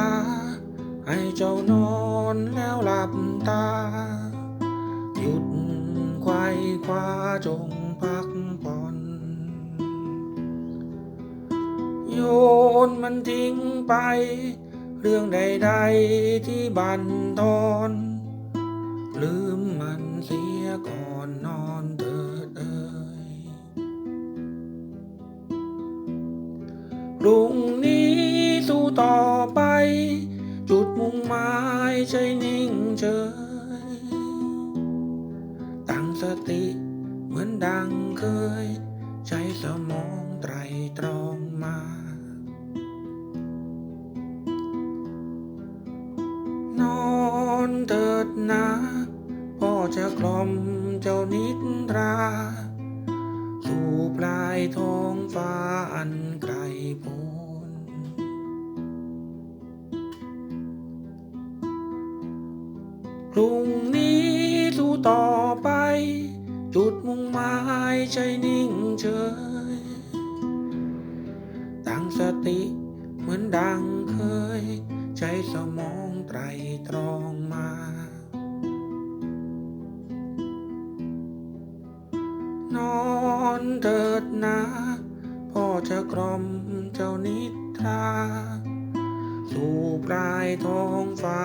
ลา ให้เจ้านอนแล้วหลับตา หยุดควายคว้าจงพักผ่อน โยนมันทิ้งไป เรื่องใดๆที่บันทอนลืมมันเสียก่อนนอนเถิดเอ่ยรุ่งนี้สู้ต่อไป หมายใจนิ่งเฉย ตั้งสติเหมือนดังเคย ใช้สมองไตรตรองมา นอนเถิดนะพ่อจะกล่อมเจ้านิทรา สู่ปลายท้องฟ้าอันไกลโพ้ พรุ่งนี้สู้ต่อไป จุดมุ่งหมายใจนิ่งเฉย ตั้งสติเหมือนดังเคย ใช้สมองไตรตรองมา นอนเถิดนะพ่อจะกล่อมเจ้านิทรา สู่ปลายท้องฟ้า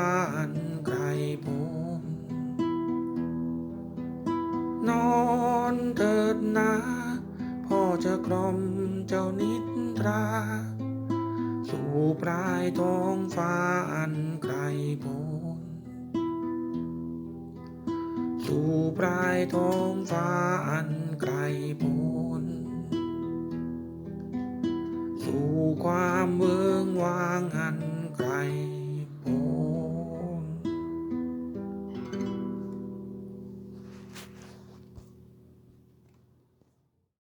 เถิดนะพ่อจะกล่อมเจ้านิทรา สู่ปลายท้องฟ้าอันไกลโพ้นสู่ปลายท้องฟ้าอันไกลโพ้นสู่ความเวิ